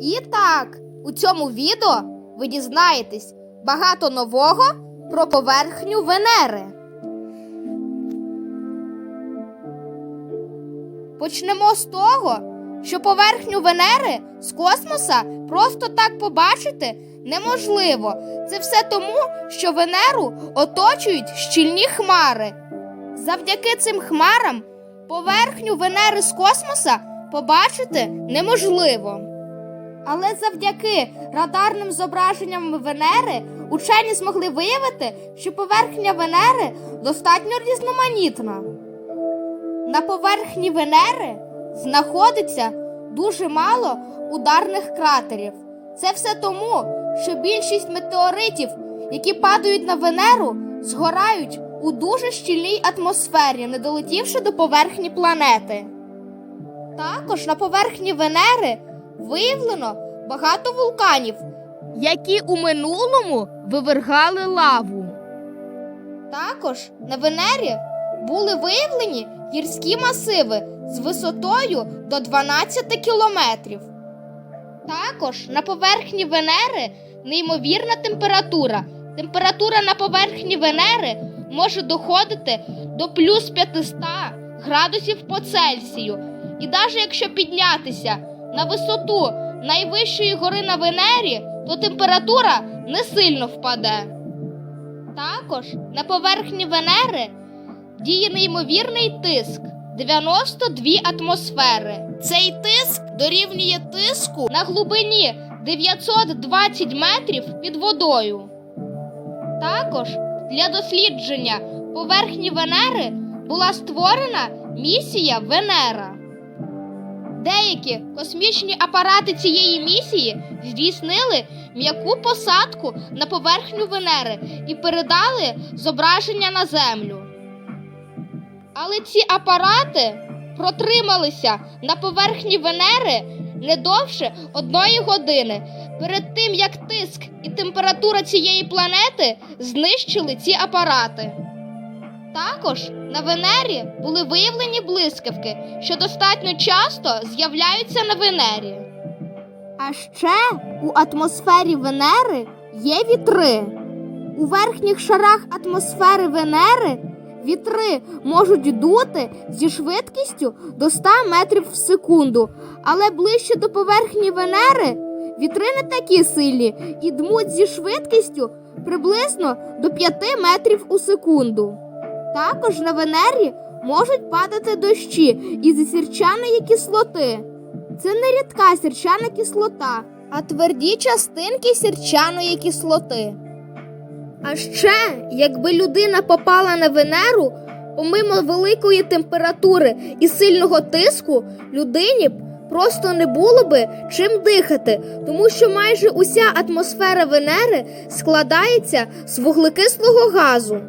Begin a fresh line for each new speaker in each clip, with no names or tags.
І так, у цьому відео ви дізнаєтесь багато нового про поверхню Венери. Почнемо з того, що поверхню Венери з космоса просто так побачити неможливо. Це все тому, що Венеру оточують щільні хмари. Завдяки цим хмарам поверхню Венери з космоса побачити неможливо. Але завдяки радарним зображенням Венери учені змогли виявити, що поверхня Венери достатньо різноманітна. На поверхні Венери знаходиться дуже мало ударних кратерів. Це все тому, що більшість метеоритів, які падають на Венеру, згорають у дуже щільній атмосфері, не долетівши до поверхні планети. Також на поверхні Венери виявлено багато вулканів, які у минулому вивергали лаву. Також на Венері були виявлені гірські масиви з висотою до 12 кілометрів. Також на поверхні Венери неймовірна температура. Температура на поверхні Венери може доходити до плюс 500 градусів по Цельсію. І навіть якщо піднятися на висоту найвищої гори на Венері, то температура не сильно впаде. Також на поверхні Венери діє неймовірний тиск 92 атмосфери. Цей тиск дорівнює тиску на глибині 920 метрів під водою. Також для дослідження поверхні Венери була створена місія Венера. Деякі космічні апарати цієї місії здійснили м'яку посадку на поверхню Венери і передали зображення на Землю. Але ці апарати протрималися на поверхні Венери не довше одної години перед тим, як тиск і температура цієї планети знищили ці апарати. Також на Венері були виявлені блискавки, що достатньо часто з'являються на Венері. А ще у атмосфері Венери є вітри. У верхніх шарах атмосфери Венери вітри можуть дути зі швидкістю до 100 метрів в секунду, але ближче до поверхні Венери вітри не такі сильні і дмуть зі швидкістю приблизно до 5 метрів у секунду. Також на Венері можуть падати дощі із сірчаної кислоти. Це не рідка сірчана кислота, а тверді частинки сірчаної кислоти. А ще, якби людина попала на Венеру, помимо великої температури і сильного тиску, людині б просто не було би чим дихати, тому що майже уся атмосфера Венери складається з вуглекислого газу.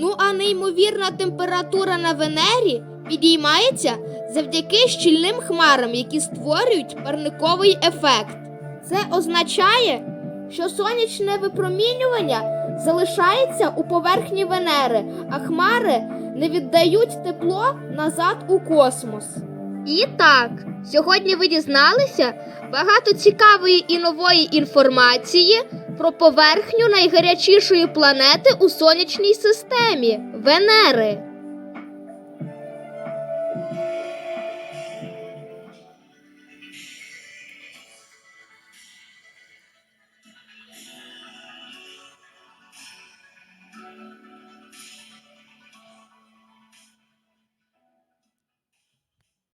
Ну а неймовірна температура на Венері підіймається завдяки щільним хмарам, які створюють парниковий ефект. Це означає, що сонячне випромінювання залишається у поверхні Венери, а хмари не віддають тепло назад у космос. І так, сьогодні ви дізналися багато цікавої і нової інформації про поверхню найгарячішої планети у сонячній системі Венери.